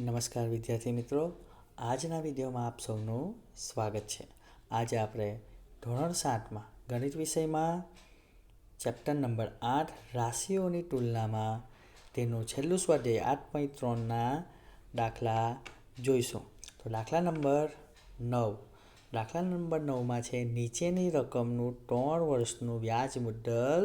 નમસ્કાર વિદ્યાર્થી મિત્રો. આજના વિડીયોમાં આપ સૌનું સ્વાગત છે. આજે આપણે ધોરણ સાતમાં ગણિત વિષયમાં ચેપ્ટર નંબર આઠ રાશિઓની તુલનામાં તેનું છેલ્લું સ્વાધ્યાય આઠ પોઈન્ટ ત્રણના દાખલા જોઈશું. તો દાખલા નંબર નવ. દાખલા નંબર નવમાં છે, નીચેની રકમનું ત્રણ વર્ષનું વ્યાજ મુદ્દલ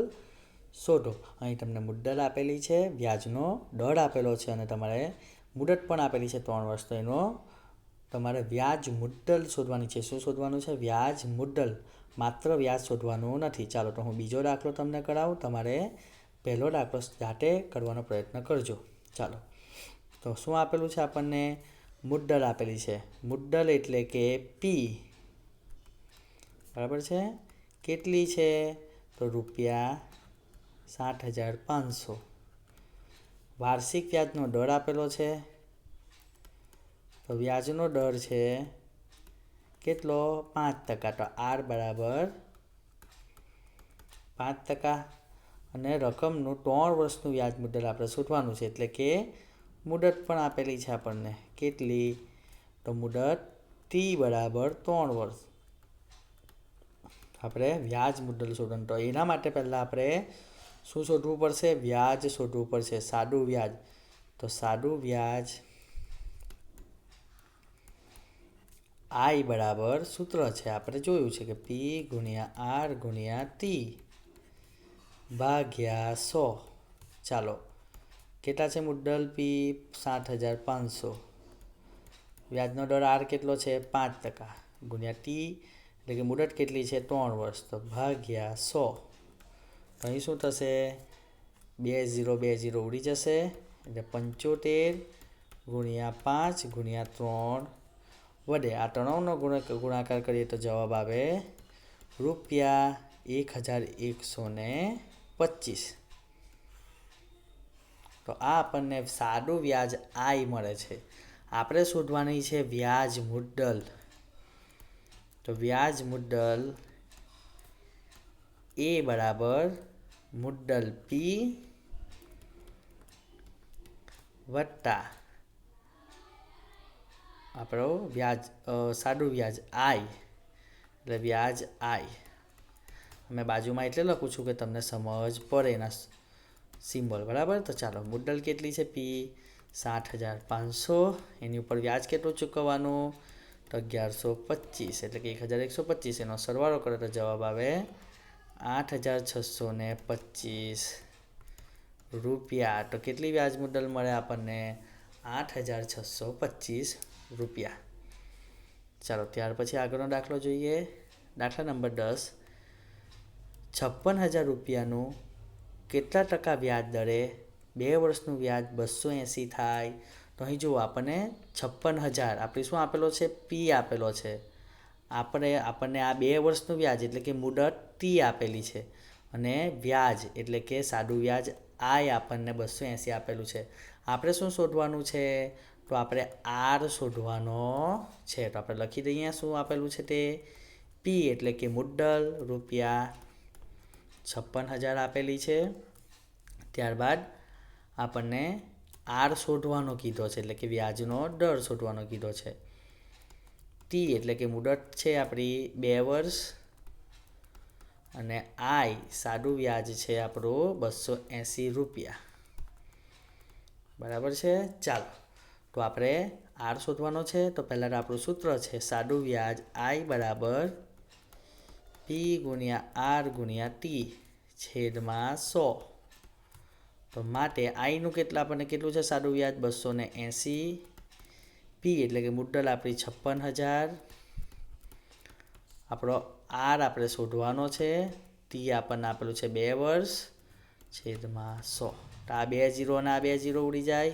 શોધો. અહીં તમને મુદ્દલ આપેલી છે, વ્યાજનો દર આપેલો છે અને તમારે મુદત પણ આપેલી છે ત્રણ વર્ષ તો એનો. તમારે વ્યાજ મુદ્દલ શોધવાની છે. શું શોધવાનું છે? વ્યાજ મુદ્દલ. માત્ર વ્યાજ શોધવાનું નથી. ચાલો તો હું બીજો દાખલો તમને કરાવું. તમારે પહેલો દાખલો જાતે કરવાનો પ્રયત્ન કરજો. ચાલો. તો શું આપેલું છે આપણને? મુદ્દલ આપેલી છે. મુદ્દલ એટલે કે પી બરાબર છે? કેટલી છે? તો રૂપિયા સાઠ હજાર પાંચસો. વાર્ષિક વ્યાજનો દર આપેલો છે. તો વ્યાજનો દર છે કેટલો? પાંચ ટકા. તો આર બરાબર પાંચ ટકા. અને રકમનું ત્રણ વર્ષનું વ્યાજ મુદ્દલ આપણે શોધવાનું છે. એટલે કે મુદત પણ આપેલી છે આપણને. કેટલી? તો મુદત ટી બરાબર ત્રણ વર્ષ. આપણે વ્યાજ મુદ્દલ શોધન તો એના માટે પહેલાં આપણે શું શોધવું પડશે? વ્યાજ શોધવું પડશે. સાદું વ્યાજ. તો સાદું વ્યાજ આઈ બરાબર સૂત્ર છે. આપણે જોયું છે કે પી ગુણ્યા આર ગુણ્યા ટી ભાગ્યા સો. ચાલો, કેટલા છે મુદ્દલ? પી સાત હજાર પાંચસો. વ્યાજનો દર આર કેટલો છે? પાંચ ટકા. ગુણ્યા ટી, એટલે કે મુદત કેટલી છે? ત્રણ વર્ષ. તો ભાગ્યા સો. તો અહીં શું થશે? બે ઝીરો બે ઝીરો ઉડી જશે. એટલે પંચોતેર ગુણ્યા પાંચ ગુણ્યા ત્રણ. વડે આ ત્રણનો ગુણ ગુણાકાર કરીએ તો જવાબ આવે રૂપિયા એક હજાર એકસો ને પચીસ. તો આ આપણને સાદું વ્યાજ આઈ મળે છે. આપણે શોધવાની છે વ્યાજ મુદ્દલ. તો વ્યાજ મુદ્દલ એ બરાબર મુદ્દલ પી વત્તા આપણો વ્યાજ સાદું વ્યાજ આઈ એટલે વ્યાજ આઈ અમે બાજુમાં એટલે લખું છું કે તમને સમજ પડે એના સિમ્બોલ, બરાબર? તો ચાલો મુદ્દલ કેટલી છે? પી સાઠ હજાર પાંચસો. એની ઉપર વ્યાજ કેટલું ચૂકવવાનું? તો અગિયારસો પચીસ, એટલે કે એક હજાર એકસો પચીસ. એનો સરવાળો કરે તો જવાબ આવે આઠ હજાર છસો ને પચીસ રૂપિયા. તો કેટલી વ્યાજ મુદ્દલ મળે આપણને? આઠ હજાર છસો પચીસ રૂપિયા. ચાલો, ત્યાર પછી આગળનો દાખલો જોઈએ. દાખલા નંબર દસ. છપ્પન હજાર રૂપિયાનું કેટલા ટકા વ્યાજ દરે બે વર્ષનું વ્યાજ બસો એંસી થાય? તો અહીં જુઓ, આપણને છપ્પન હજાર. આપણે શું આપેલો છે? પી આપેલો છે. આપણે, આપણને આ બે વર્ષનું વ્યાજ એટલે કે મુદત ટી આપેલી છે અને વ્યાજ એટલે કે સાદું વ્યાજ, આય આપણને બસો એંસી આપેલું છે. આપણે શું શોધવાનું છે? તો આપણે આર શોધવાનો છે. તો આપણે લખી દઈએ શું આપેલું છે તે? પી એટલે કે મુદ્દલ રૂપિયા છપ્પન હજાર આપેલી છે. ત્યારબાદ આપણને આર શોધવાનો કીધો છે એટલે કે વ્યાજનો દર શોધવાનો કીધો છે. ટી એટલે કે મુદત છે આપણી બે વર્ષ. અને આઈ સાદું વ્યાજ છે આપણું બસો એંસી રૂપિયા. બરાબર છે? ચાલો. તો આપણે આર શોધવાનો છે, તો પહેલાં આપણું સૂત્ર છે સાદું વ્યાજ આઈ બરાબર પી ગુણ્યા આર ગુણ્યા ટી છેદમાં સો. તો માટે આઈનું કેટલા આપણને કેટલું છે? સાદું વ્યાજ બસો ને એંસી. પી એટલે કે મુદ્દલ આપણી છપ્પન હજાર. આપણો આર આપણે શોધવાનો છે. ટી આપણને આપેલું છે બે વર્ષ. છેદમાં સો. આ બે જીરો અને આ બે જીરો ઉડી જાય.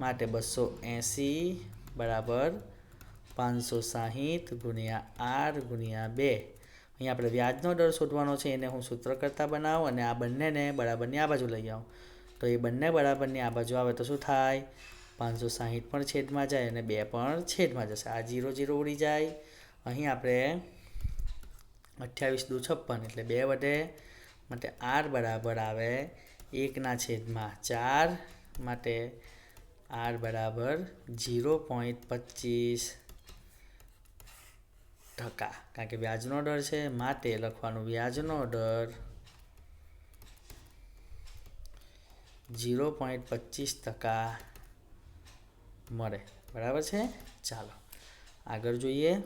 માટે બસો એંસી બરાબર પાંચસો સાહીઠ ગુણ્યા આર ગુણ્યા બે. અહીં આપણે વ્યાજનો દર શોધવાનો છે. એને હું સૂત્ર કરતાં બનાવું અને આ બંનેને બરાબરની આ બાજુ લઈ આવું. તો એ બંને બરાબરની આ બાજુ આવે તો શું થાય? પાંચસો સાહીઠ પણ છેદમાં જાય અને બે પણ છેદમાં જશે. આ જીરો જીરો ઉડી જાય. અહીં આપણે અઠ્યાવીસ દુ છપ્પન એટલે બે વધે માટે આર બરાબર આવે એકના છેદમાં ચાર માટે આર બરાબર જીરો પોઈન્ટ પચીસ ટકા. કારણ કે વ્યાજનો દર છે, માટે લખવાનું વ્યાજનો દર જીરો પોઈન્ટ પચીસ ટકા મળે. બરાબર છે? ચાલો. આગળ જોઈએ.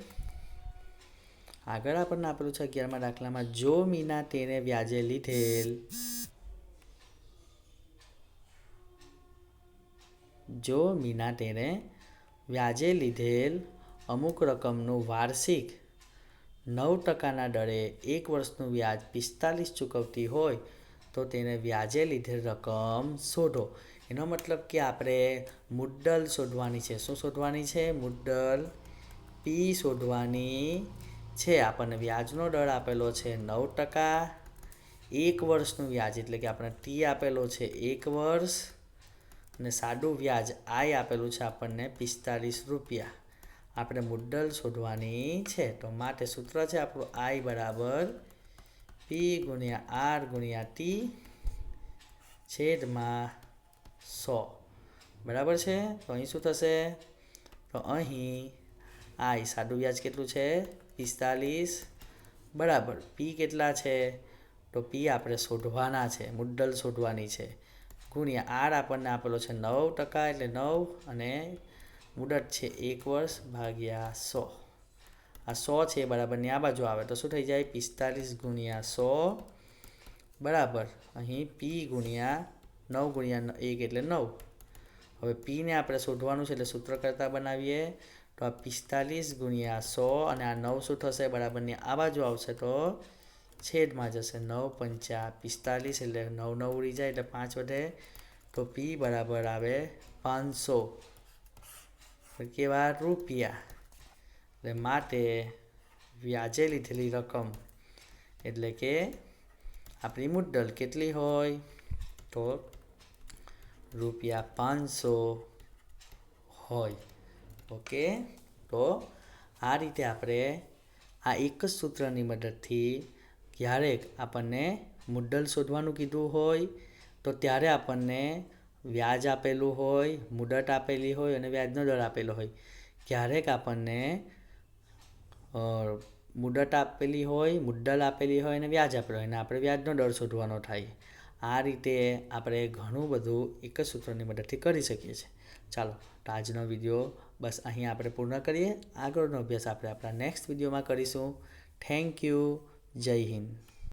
આગળ આપણને આપેલું છે અગિયારમાં દાખલામાં, જો મીના તેને વ્યાજે લીધેલ. જો મીના તેને વ્યાજે લીધેલ અમુક રકમનું વાર્ષિક નવ ટકાના દરે એક વર્ષનું વ્યાજ પિસ્તાલીસ ચૂકવતી હોય, તો તેને વ્યાજે લીધેલ રકમ શોધો. એનો મતલબ કે આપણે મુદ્દલ શોધવાની છે. શું શોધવાની છે? મુદ્દલ પી શોધવાની છે, આપણને વ્યાજનો દર આપેલો છે, નવ ટકા એક વર્ષનું વ્યાજ, એટલે કે આપણે ટી આપેલો છે, એક વર્ષ અને સાદું વ્યાજ આઈ આપેલું છે, આપણને પિસ્તાલીસ રૂપિયા. આપણે મુદ્દલ શોધવાની છે, તો માટે સૂત્ર છે, આપણું આઈ બરાબર પી ગુણ્યા આર ગુણ્યા ટી છેદમાં સો. બરાબર છે? તો અહીં શું થશે? તો અહીં આઈ, સાદું વ્યાજ કેટલું છે? પિસ્તાલીસ. બરાબર પી કેટલા છે? તો પી આપણે શોધવાના છે મુદ્દલ શોધવાની છે. ગુણ્યા આર આપણને આપેલો છે નવ ટકા એટલે નવ અને મુદત છે એક વર્ષ ભાગ્યા સો. આ સો છે બરાબરની આ બાજુ આવે, તો શું થઈ જાય? પિસ્તાલીસ ગુણ્યા સો. બરાબર, અહીં પી ગુણ્યા નવ ગુણ્યા એક એટલે નવ. હવે પીને આપણે શોધવાનું છે એટલે સૂત્ર કરતાં બનાવીએ. તો આ પિસ્તાલીસ ગુણ્યા સો અને આ નવ શું થશે? બરાબરની આ બાજુ આવશે તો છેદમાં જશે નવ પંચા પિસ્તાલીસ એટલે નવ નવ ઉડી જાય એટલે પાંચ વધે તો પી બરાબર આવે પાંચસો. કેવા રૂપિયા. એટલે માટે વ્યાજે લીધેલી રકમ. એટલે કે આપણી મુદ્દલ કેટલી હોય? તો રૂપિયા પાંચસો હોય. ઓકે તો આ રીતે આપણે આ એક જ સૂત્રની મદદથી ક્યારેક આપણને મુદ્દલ શોધવાનું કીધું હોય, તો ત્યારે આપણને વ્યાજ આપેલું હોય, મુદત આપેલી હોય અને વ્યાજનો દર આપેલો હોય. ક્યારેક આપણને મુદત આપેલી હોય, મુદ્દલ આપેલી હોય અને વ્યાજ આપેલું હોય અને આપણે વ્યાજનો દર શોધવાનો થાય. આ રીતે આપણે ઘણું બધું એક જ સૂત્રની મદદથી કરી શકીએ છીએ. ચાલો, તો આજનો વીડિયો બસ અહીં આપણે પૂર્ણ કરીએ. આગળનો અભ્યાસ આપણે આપણા નેક્સ્ટ વિડીયોમાં કરીશું. થેન્ક યુ જય હિન્દ.